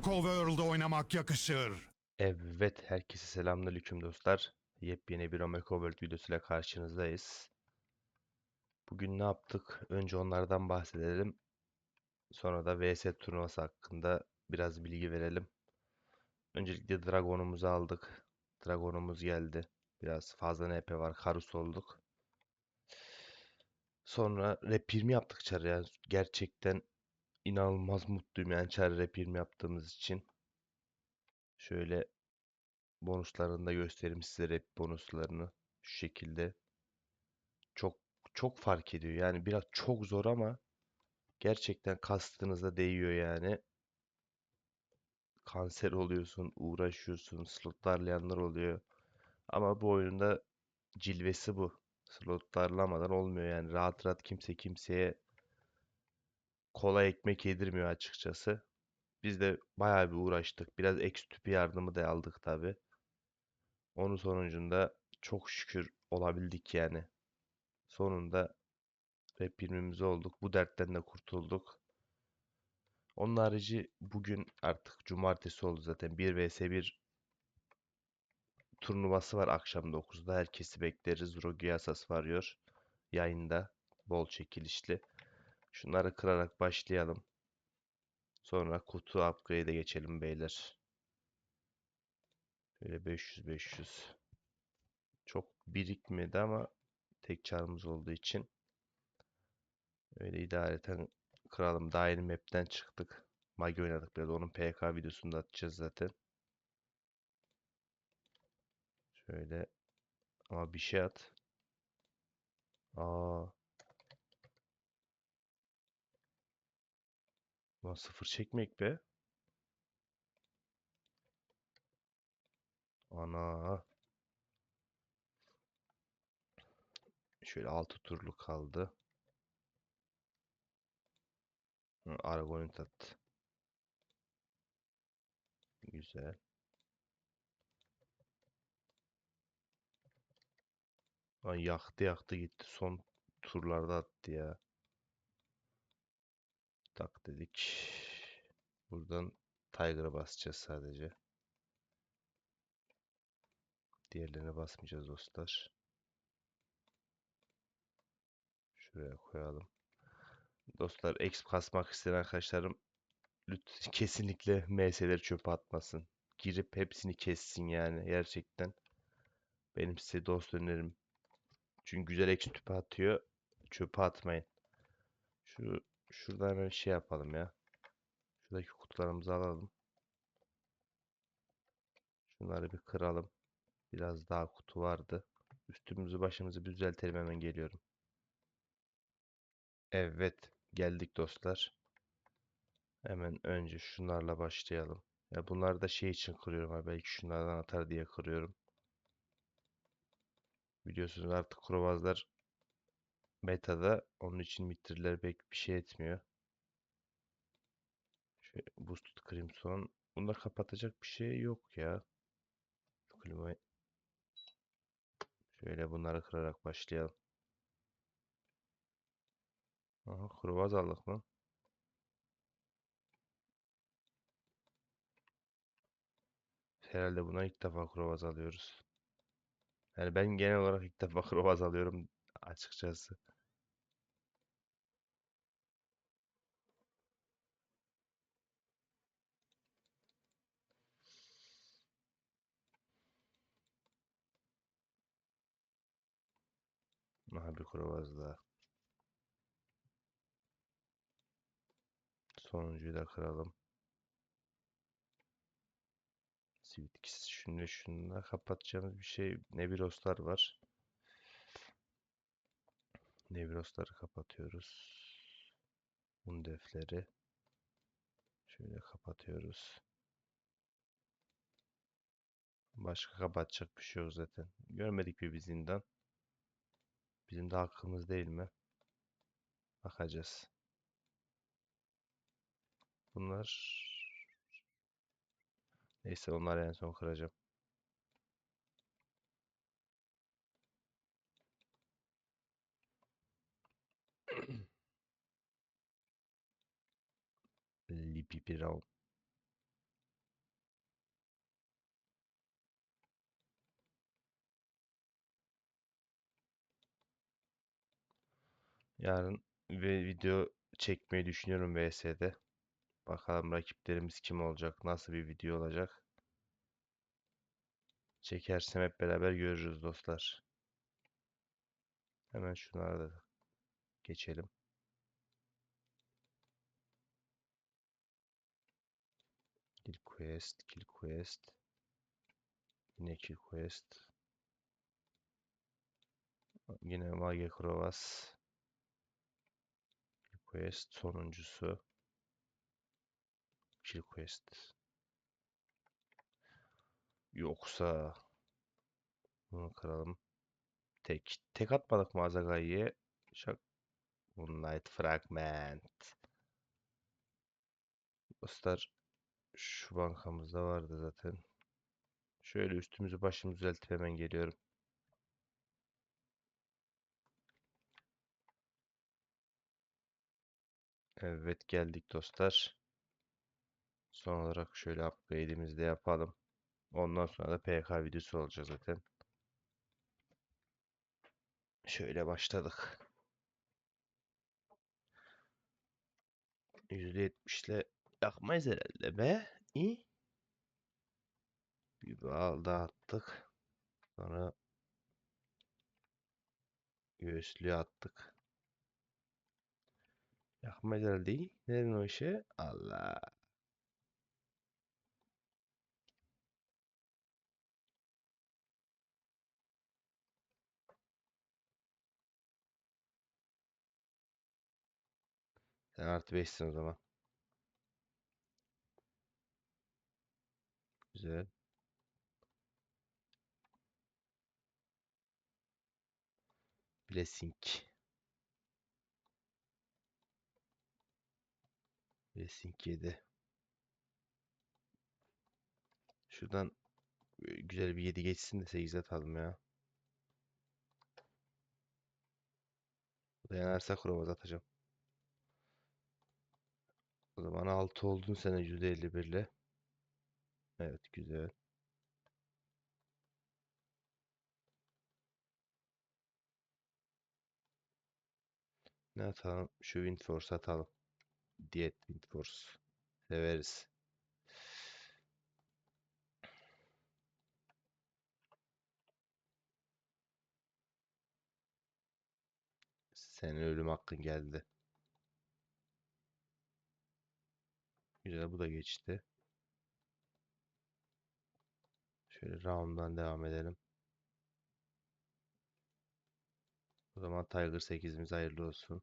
Homco World oynamak yakışır. Evet, herkese selamünaleyküm dostlar. Yepyeni bir World videosuyla karşınızdayız. Bugün ne yaptık? Önce onlardan bahsedelim. Sonra da VS turnuvası hakkında biraz bilgi verelim. Öncelikle Dragon'umuzu aldık. Dragon'umuz geldi. Biraz fazla NP var. Karus olduk. Sonra Rap 20 yaptık çarı. Yani gerçekten inanılmaz mutluyum yani çarı Rap 20 yaptığımız için. Şöyle bonuslarını da göstereyim size rap bonuslarını. Şu şekilde. Çok çok fark ediyor. Yani biraz çok zor ama gerçekten kastınıza değiyor yani. Kanser oluyorsun, uğraşıyorsun, slotlarlayanlar oluyor. Ama bu oyunda cilvesi bu. Slotlarlamadan olmuyor yani. Rahat rahat kimse kimseye kolay ekmek yedirmiyor açıkçası. Biz de bayağı bir uğraştık. Biraz ex tüpü yardımı da aldık tabii. Onun sonucunda çok şükür olabildik yani. Sonunda rap birimimiz olduk. Bu dertten de kurtulduk. Onun harici bugün artık cumartesi oldu zaten. 1 vs 1 turnuvası var akşam 9'da. Herkesi bekleriz. Rogi Asas varıyor yayında. Bol çekilişli. Şunları kırarak başlayalım. Sonra kutu upgrade'e geçelim beyler. Böyle 500 500. Çok birikmedi ama tek çarımız olduğu için öyle idareten kıralım. Daha yeni map'ten çıktık. Magi oynadık biraz. Onun PK videosunu da atacağız zaten. Şöyle ama bir şey at. Aa. Lan sıfır çekmek be. Ana. Şöyle 6 turlu kaldı. Hı, Argonaut attı. Güzel. Lan yaktı yaktı gitti. Son turlarda attı ya. Tak dedik. Buradan Tiger'a basacağız sadece. Diğerlerine basmayacağız dostlar. Şuraya koyalım. Dostlar exp kasmak isteyen arkadaşlarım lütfen kesinlikle MS'leri çöpe atmasın. Girip hepsini kessin yani gerçekten. Benim size dost önerim. Çünkü güzel exp tüpe atıyor. Çöpe atmayın. Şu şuradan hemen şey yapalım ya. Şuradaki kutularımızı alalım. Şunları bir kıralım. Biraz daha kutu vardı. Üstümüzü başımızı bir düzeltelim hemen geliyorum. Evet, geldik dostlar. Hemen önce şunlarla başlayalım. Ya bunları da şey için kırıyorum ha belki şunlardan atar diye kırıyorum. Biliyorsunuz artık krovazlar metada onun için mitriler pek bir şey etmiyor. Şöyle Boosted Crimson. Bunda kapatacak bir şey yok ya. Şu klimayı şöyle bunları kırarak başlayalım. Aha krovaz aldık lan. Herhalde buna ilk defa krovaz alıyoruz. Yani ben genel olarak ilk defa krovaz alıyorum açıkçası. Aha bir krovaz daha. Sonuncuyu da kıralım. Sivitix. Şimdi şununla kapatacağımız bir şey. Nebiroslar var. Nebirosları kapatıyoruz. Undefleri. Şöyle kapatıyoruz. Başka kapatacak bir şey yok zaten. Görmedik bir bizinden. Bizim de hakkımız değil mi? Bakacağız. Bunlar Neyse onları en son kıracağım. Lipi Piral. Yarın ve video çekmeyi düşünüyorum VS'de. Bakalım rakiplerimiz kim olacak, nasıl bir video olacak. Çekersem hep beraber görürüz dostlar. Hemen şunlara da geçelim. Kill quest, kill quest. Yine kill quest. Yine Mage Krovas. Kill quest sonuncusu. Kill quest. Yoksa bunu kıralım. Tek tek atmadık mı Azagai'ye? Şak. Moonlight Fragment. Dostlar şu bankamızda vardı zaten. Şöyle üstümüzü başımızı düzeltip hemen geliyorum. Evet geldik dostlar. Son olarak şöyle upgrade'imizi de yapalım. Ondan sonra da PK videosu olacak zaten. Şöyle başladık. %70 ile yakmayız herhalde be. İyi. Bir bal daha attık. Sonra göğüslüğe attık. Herhalde iyi. Neden o işe? Allah. Sen artı 5'sin o zaman. Güzel. Blessing. Blessing 7. Şuradan güzel bir 7 geçsin de 8 atalım ya. Dayanarsa Krovaz atacağım. O zaman 6 oldun sen %51 ile. Evet güzel. Ne atalım? Şu Wind Force atalım. Diyet Wind Force. Severiz. Senin ölüm hakkın geldi. Güzel bu da geçti. Şöyle round'dan devam edelim. O zaman Tiger 8'imiz hayırlı olsun.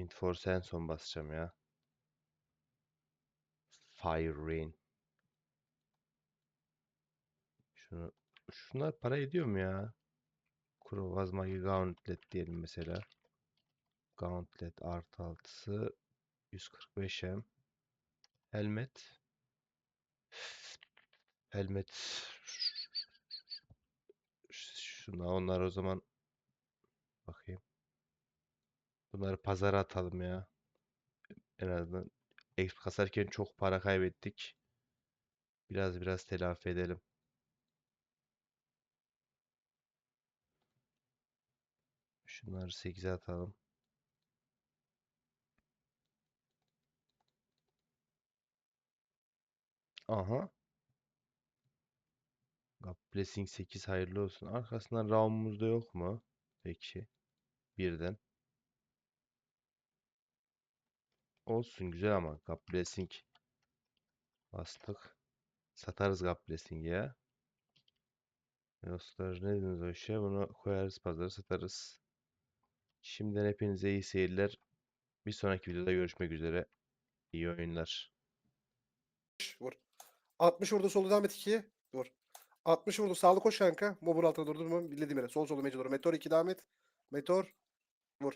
Wind Force en son basacağım ya. Fire Rain. Şunu, şunlar para ediyor mu ya? Krovaz Magi Gauntlet diyelim mesela. Gauntlet artı altısı 145 hem. Helmet. Helmet. Şuna onlar o zaman bakayım. Bunları pazara atalım ya. En azından exp kasarken çok para kaybettik. Biraz biraz telafi edelim. Şunları 8'e atalım. Aha. God Blessing 8 hayırlı olsun. Arkasından round'umuzda yok mu? Peki. Birden. Olsun güzel ama God Blessing bastık. Satarız God Blessing'i ya. Dostlar ne dediniz o işe? Bunu koyarız pazara satarız. Şimdiden hepinize iyi seyirler. Bir sonraki videoda görüşmek üzere. İyi oyunlar. Vur. 60 vurdu solda devam et 2'ye. Vur. 60 vurdu sağlı koş kanka. Mobur altına durdurma. Bildiğim yere. Sol solda mecbur doğru. Meteor 2 devam et. Meteor. Vur.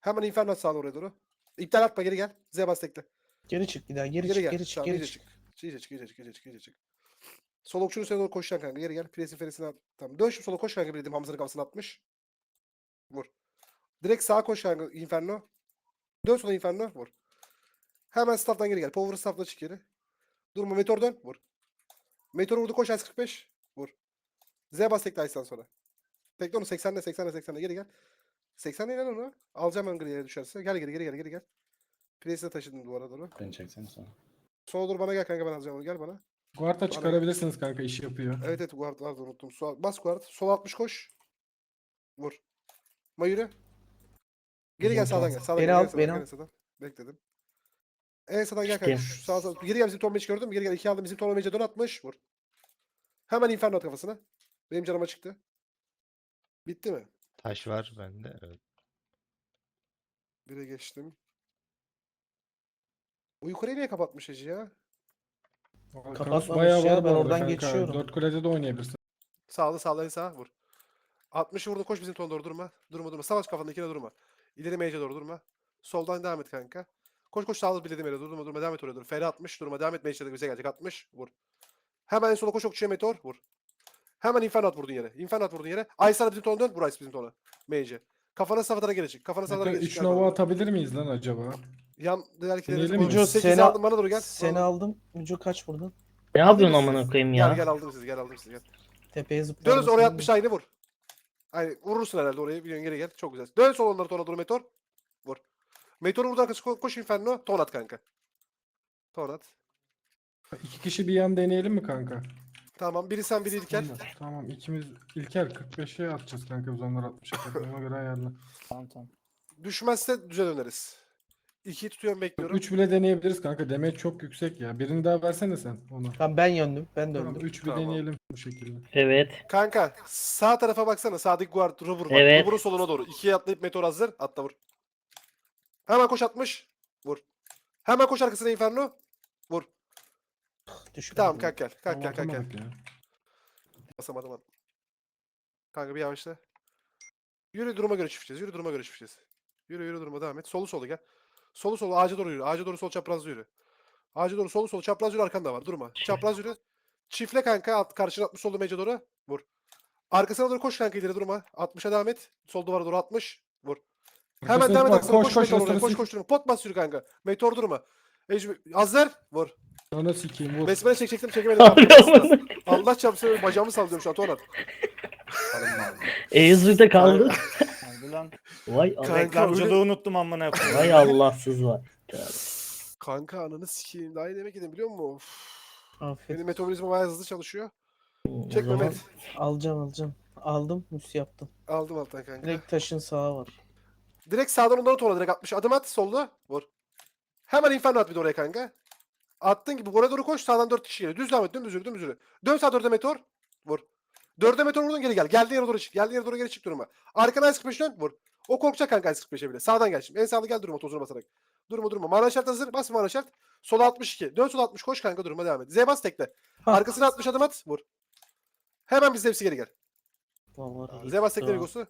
Hemen Inferno sağlı oraya doğru. İptal atma geri gel. Z bas tekle. Geri çık bir daha. Geri, Geri çık, gel. geri çık, Tamam, geri çık. İyice çık, iyice çık, iyice çık, iyice çık. Sol okçunun üstüne doğru koşacaksın kanka. Geri gel. Presin feresini at. Tamam. Dön şimdi sola koş kanka bildiğim Hamza'nın kafasına atmış. Vur. Direkt sağa koş kanka Inferno. Dön sola Inferno. Vur. Hemen staff'tan geri gel. Power staff'la çık geri. Durma Meteor dön. Vur. Meteor vurdu koş Ice 45. Vur. Z bas tekle Ice'dan sonra. Tekle onu 80'de 80'de 80'de geri gel. 80'de lan onu. Alacağım ben griye düşerse. Gel geri geri gel geri gel. Priest'e taşıdım duvara doğru. Beni çeksene sonra. Sola doğru bana gel kanka ben alacağım onu. Gel bana. Guarda çıkarabilirsiniz kanka işi yapıyor. Evet evet guard vardı unuttum. Sol, bas guard. Sol 60 koş. Vur. Mayür'e. Geri gel sağdan gel. Sağdan Beni gel. al, gel sağdan, beni gel al. sağdan. Bekledim. En sağdan gel kanka. Şu Sağ sağ. Geri gel bizim Tom Match gördün mü? Geri gel. İki aldım bizim Tom Match'e dön atmış. Vur. Hemen Inferno at kafasına. Benim canıma çıktı. Bitti mi? Taş var bende. Evet. Bire geçtim. Bu yukarıyı niye kapatmış Ece ya? Kapatmamış bayağı ya, var ben oradan kanka. geçiyorum. Dört kulede de oynayabilirsin. Sağlı sağlı en sağ vur. 60'ı vurdu koş bizim ton doğru durma. Durma durma. Savaş kafandakine durma. İleri mage'e doğru durma. Soldan devam et kanka. Koş koş sağlı bildiğim yere durma durma devam et oraya dur. Feri 60 durma devam et mage'e bize gelecek 60 vur. Hemen en sola koş okçuya meteor vur. Hemen inferno at vurdun yere. Inferno at vurdun yere. Ay sana bizim tona dön. Ice bizim tona. Mage'e. Kafana safhatara gelecek. Kafana Kanka gelecek. 3 Nova atabilir miyiz lan acaba? Yan diğer Deneyelim mi? kileri. Müco, 8 seni- aldım bana doğru gel. Seni aldım. Müco kaç vurdun? Ne yapıyorsun amına siz. koyayım Gel ya? gel aldım sizi gel aldım sizi gel. Tepeye zıplar Dönüz oraya? 60 aynı vur. Aynen vurursun herhalde oraya. Biliyorsun geri gel. Çok güzel. Dön sol onları tona doğru meteor. Vur. Meteor vurdu arkası ko- koş inferno. Ton at kanka. Ton at. İki kişi bir yan deneyelim mi kanka? Tamam biri sen biri İlker. Tamam, Tamam ikimiz İlker 45'e atacağız kanka biz onlar 60'a kadar ona göre ayarla. Tamam tamam. Düşmezse düze döneriz. İkiyi tutuyorum bekliyorum. 3 bile deneyebiliriz kanka demek çok yüksek ya. Birini daha versene sen onu. Tamam ben yöndüm. Ben Tamam döndüm. 3 bir Tamam. deneyelim bu şekilde. Evet. Kanka sağ tarafa baksana. Sağdaki guard bak. Evet. Rubber'ın soluna doğru. İkiye atlayıp meteor hazır. Atla vur. Hemen koş 60. Vur. Hemen koş arkasına inferno. Vur. Düşmedim. Tamam kalk gel. Kalk gel kalk gel. atamadık ya. Basamadım lan. Kanka bir yavaşla. Yürü duruma göre çifteceğiz. Yürü duruma göre çifteceğiz. Yürü yürü duruma devam et. Solu solu gel. Solu solu ağaca doğru yürü. Ağaca doğru sol çapraz yürü. Ağaca doğru solu solu çapraz yürü arkanda var. Durma. Çapraz yürü. Çifle kanka at karşına 60 solda mece doğru. Vur. Arkasına doğru koş kanka ileri durma. 60'a devam et. Sol duvara doğru 60. Vur. Hemen devam et bak, arkasına. Koş koş koş, rastları koş, sil. koş durma. Pot bas yürü kanka. Meteor durma. Hazır. Vur. Sonra sikeyim vur. Besmele çekecektim çekemedim. Abi amına. Allah çarpsın bacağımı sallıyorum şu an aldım. Ezra'da kaldı. Hadi lan. Vay Allah. Kanka Reklamcılığı öyle- unuttum amına koyayım. Vay Allahsız var. Kanka ananı sikeyim. Daha iyi demek yedim biliyor musun? Of. Afiyet. Benim metabolizma bayağı hızlı çalışıyor. O Çek zaman Mehmet. Alacağım alacağım. Aldım. Mus yaptım. Aldım alttan kanka. Direkt taşın sağı var. Direkt sağdan onları tola direkt 60. Adım at solda. Vur. Hemen inferno at bir de oraya kanka. Attın gibi oraya doğru koş. Sağdan 4 kişi geliyor. Düz devam et. Dümdüz yürü. Dümdüz yürü. Dön sağ 4'e meteor. Vur. 4'e meteor vurdun geri gel. Geldiğin yere doğru çık. Geldiğin yere doğru geri çık duruma. Arkana S45 dön. Vur. O korkacak kanka S45'e bile. Sağdan gel şimdi. En sağda gel durma tozuna basarak. Durma durma. Mana şart hazır. Bas mana şart. Sola 62. Dön sola 60. Koş kanka durma devam et. Z bas tekle. Arkasına 60 adım at. Vur. Hemen biz hepsi geri gel. Vallahi Zebas tekle Tamam. Vigos'u.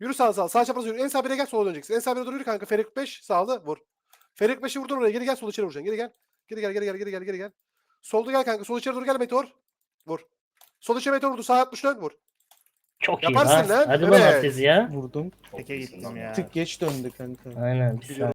Yürü sağa sağa. Sağ çapraz yürü. En sağ bire gel sola döneceksin. En sağ bire doğru yürü kanka. Ferik 5 sağlı vur. Ferik 5'i vurdun oraya. Geri gel sol içeri vuracaksın. Geri gel. Geri gel geri gel geri gel geri gel. Solda gel kanka. Sol içeri doğru gel meteor. Vur. Sol içeri meteor vurdu. Sağ 60 dön vur. çok iyi Yaparsın lan. lan, Hadi evet. bana siz ya. vurdum. Teke gittim ya. Tık geç döndü kanka. Aynen bir Biliyorum